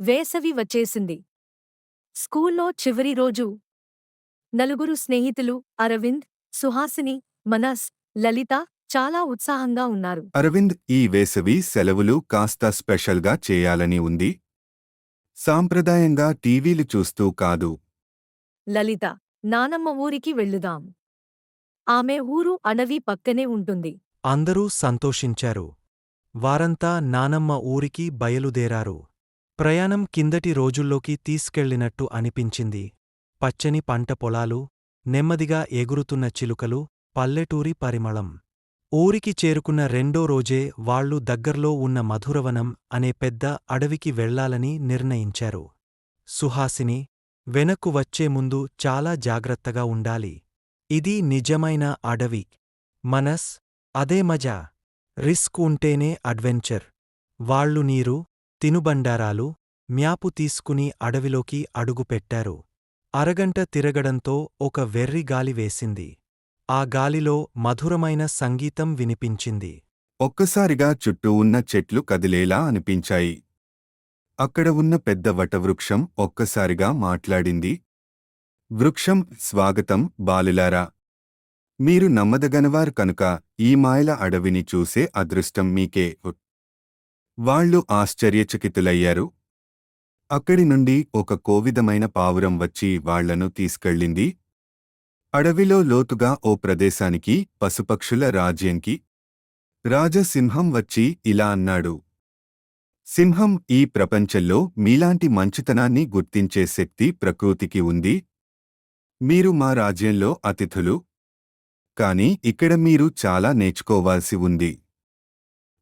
వేసవి వచ్చేసింది. స్కూల్లో చివరి రోజు నలుగురు స్నేహితులు అరవింద్ సుహాసిని మనస్ లలిత చాలా ఉత్సాహంగా ఉన్నారు. అరవింద్ ఈ వేసవి సెలవులు కాస్త స్పెషల్గా చేయాలని ఉంది. సాంప్రదాయంగా టీవీలు చూస్తూ కాదు. లలిత నానమ్మ ఊరికి వెళ్ళుదాం. ఆమె ఊరు అడవి పక్కనే ఉంటుంది. అందరూ సంతోషించారు. వారంతా నానమ్మ ఊరికి బయలుదేరారు. ప్రయాణం కిందటి రోజుల్లోకి తీసుకెళ్ళినట్టు అనిపించింది. పచ్చని పంట పొలాలు నెమ్మదిగా ఎగురుతున్న చిలుకలు పల్లెటూరి పరిమళం. ఊరికి చేరుకున్న రెండో రోజే వాళ్ళు దగ్గర్లో ఉన్న మధురవనం అనే పెద్ద అడవికి వెళ్ళాలని నిర్ణయించారు. సుహాసిని వెనక్కు వచ్చే ముందు చాలా జాగ్రత్తగా ఉండాలి. ఇది నిజమైన అడవి. మనస్ అదే మజా. రిస్క్ ఉంటేనే అడ్వెంచర్. వాళ్ళు నీరు తినుబండారాలు మ్యాపు తీసుకుని అడవిలోకి అడుగుపెట్టారు. అరగంట తిరగడంతో ఒక వెర్రి గాలి వేసింది. ఆ గాలిలో మధురమైన సంగీతం వినిపించింది. ఒక్కసారిగా చుట్టూ ఉన్న చెట్లు కదిలేలా అనిపించాయి. అక్కడ ఉన్న పెద్ద వటవృక్షం ఒక్కసారిగా మాట్లాడింది. వృక్షం స్వాగతం బాలులారా! మీరు నమ్మదగనవారు కనుక ఈ మాయల అడవిని చూసే అదృష్టం మీకే. వాళ్ళు ఆశ్చర్యచకితులయ్యారు. అక్కడి నుండి ఒక కోవిదమైన పావురం వచ్చి వాళ్ళను తీసుకెళ్ళింది. అడవిలో లోతుగా ఓ ప్రదేశానికి పశుపక్షుల రాజ్యంకి రాజసింహం వచ్చి ఇలా అన్నాడు. సింహం ఈ ప్రపంచంలో మీలాంటి మంచితనాన్ని గుర్తించే శక్తి ప్రకృతికి ఉంది. మీరు మా రాజ్యంలో అతిథులు. కాని ఇక్కడ మీరు చాలా నేర్చుకోవాల్సి ఉంది.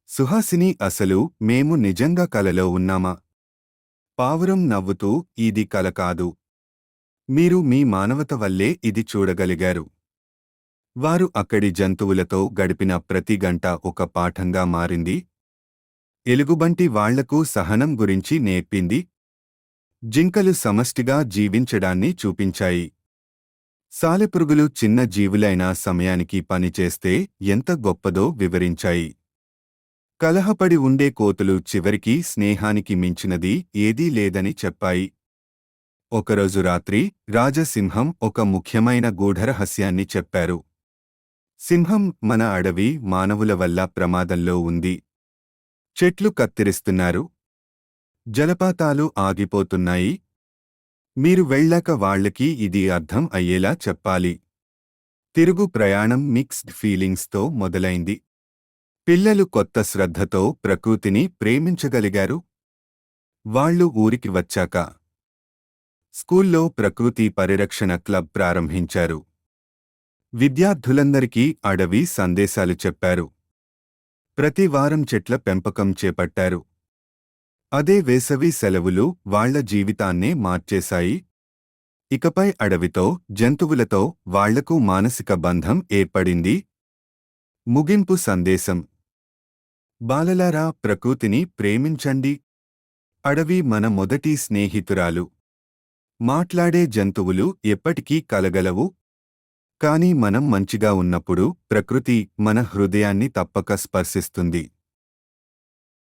సుహాసిని అసలు మేము నిజంగా కలలో ఉన్నామా? పావురం నవ్వుతూ ఇది కల కాదు. మీరు మీ మానవత వల్లే ఇది చూడగలిగారు. వారు అక్కడి జంతువులతో గడిపిన ప్రతి గంట ఒక పాఠంగా మారింది. ఎలుగుబంటి వాళ్ళకు సహనం గురించి నేర్పింది. జింకలు సమష్టిగా జీవించడాన్ని చూపించాయి. సాలెపురుగులు చిన్న జీవులైన సమయానికి పనిచేస్తే ఎంత గొప్పదో వివరించాయి. కలహపడి ఉండే కోతులు చివరికి స్నేహానికి మించినది ఏదీ లేదని చెప్పాయి. ఒకరోజు రాత్రి రాజసింహం ఒక ముఖ్యమైన గూఢరహస్యాన్ని చెప్పారు. సింహం మన అడవి మానవుల వల్ల ప్రమాదంలో ఉంది. చెట్లు కత్తిరిస్తున్నారు. జలపాతాలు ఆగిపోతున్నాయి. మీరు వెళ్ళాక వాళ్ళకి ఇది అర్థం అయ్యేలా చెప్పాలి. తిరుగు ప్రయాణం మిక్స్డ్ ఫీలింగ్స్తో మొదలైంది. పిల్లలు కొత్త శ్రద్ధతో ప్రకృతిని ప్రేమించగలిగారు. వాళ్ళు ఊరికి వచ్చాక స్కూల్లో ప్రకృతి పరిరక్షణ క్లబ్ ప్రారంభించారు. విద్యార్థులందరికీ అడవి సందేశాలు చెప్పారు. ప్రతి వారం చెట్ల పెంపకం చేపట్టారు. అదే వేసవి సెలవులు వాళ్ళ జీవితాన్నే మార్చేశాయి. ఇకపై అడవితో జంతువులతో వాళ్ళకు మానసిక బంధం ఏర్పడింది. ముగింపు సందేశం. బాలలారా ప్రకృతిని ప్రేమించండి. అడవి మన మొదటి స్నేహితురాలు. మాట్లాడే జంతువులు ఎప్పటికీ కలగలవు. కాని మనం మంచిగా ఉన్నప్పుడు ప్రకృతి మన హృదయాన్ని తప్పక స్పర్శిస్తుంది.